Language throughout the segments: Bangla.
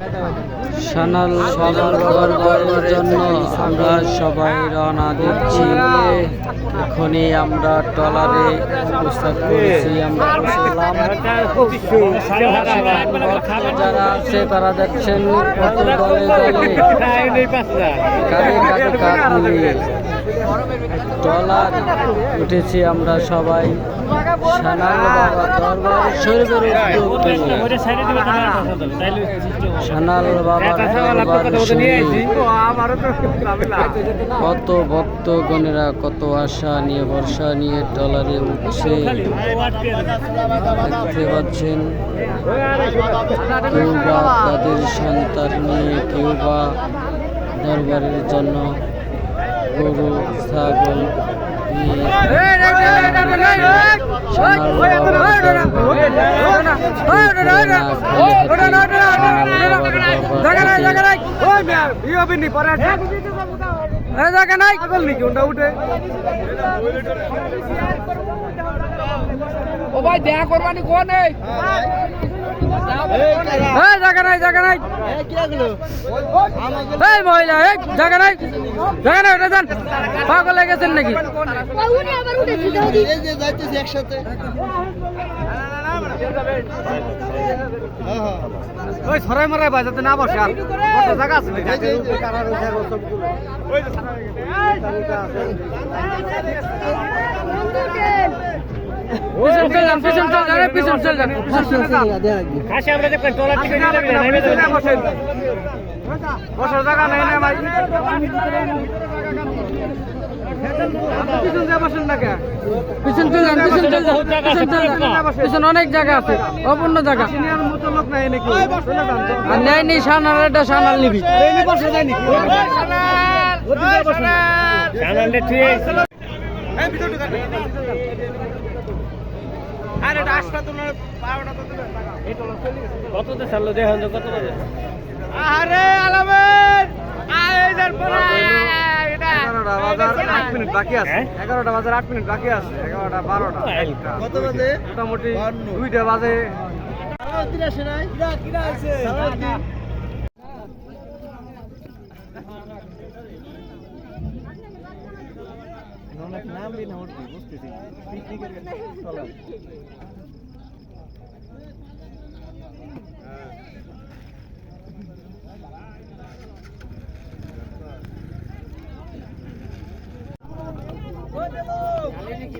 সানাল বাবার দরবারের জন্য আমরা সবাই রওনা দিচ্ছি। এখনই আমরা ট্রলারে প্রস্তাব করেছি আমরা যারা আছে তারা দেখছেন কত দলে ট্রলার উঠেছি আমরা সবাই। কত ভক্তগণেরা কত আশা নিয়ে বর্ষা নিয়ে ট্রলারে উঠছে। দেখতে পাচ্ছেন, কেউ বা তাদের সন্তান নিয়ে, কেউ বা দরবারের জন্য গরু, ছাগল নিয়ে সানাল বাবার দরবারে না খালি হাতে সানাল বাবার দরবার থেকে ও ভাই, দেখা করবানি কোন? এই এই জায়গা নাই জায়গা নাই এই মহিলা এই জায়গা নাই জায়গা নাই ওটা যান পাগল হয়ে গেছেন নাকি উনি আবার উঠেছি দাদি ওই সরাই মারাই বাজাতে না বসে আর কত জায়গা আছে বসার জায়গা নেই না ভাই অনেক জায়গা আছে অপূর্ণ জায়গা আর নেই নি সানাল এটা সানাল নিবি বসে ছাড়লো কত বাজে আরে আলামের এগারোটা বাজার আট মিনিট বাকি আছে। এগারোটা বাজার আট মিনিট বাকি আছে। এগারোটা বারোটা। কত বাজে? মোটামুটি দুইটা বাজে। করে হ্যাঁ হ্যাঁ হ্যাঁ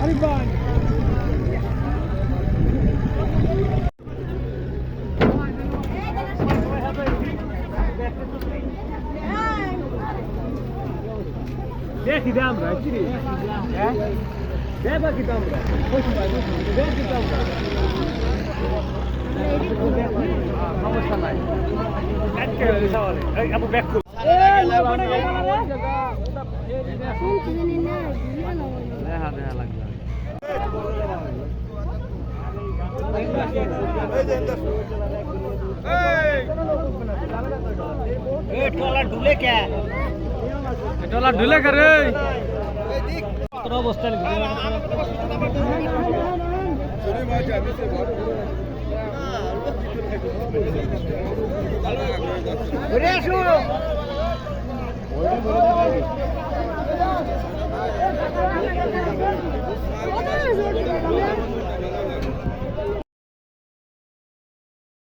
দেখবা কি আমরা দেখি আমরা সমস্যা নাই শুনছি জানি না বুঝলাম না দেখা দেখা লাগবে টলা ঢুলে করে কত